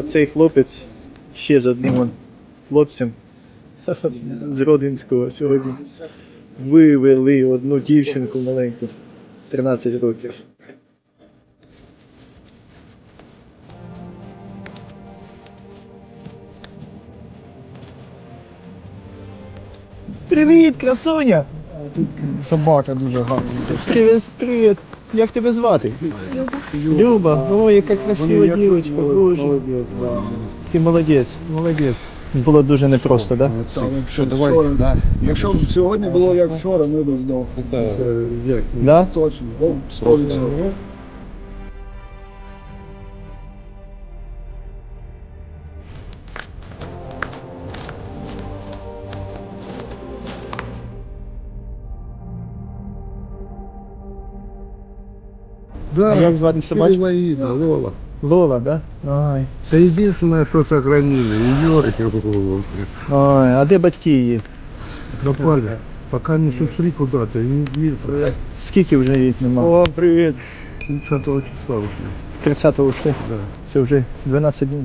Оцей хлопець ще з одним он хлопцем з Родинського сьогодні вивели одну дівчинку маленьку, 13 років. Привіт, красуня! Собака дуже гарна. Привіт, привіт! Як тебе звати? Люба. Люба, ой, яка красива дівчинка, боже. Ти молодець. Молодець. Було дуже непросто, так? Що, давай. Да. Якщо б сьогодні було як вчора, ми б здохли. Точно. Ну, Да, А як звати собачку? Лола. Лола. Лола, да? Ой. Это единственное, что сохранили. Ее Ой, а де батьки її? пропали. Пока не сушли куда-то, не видно. Скільки вже їх нема? О, привет. 30 числа ушли. 30-го ушли. Да. Все, вже 12 днів.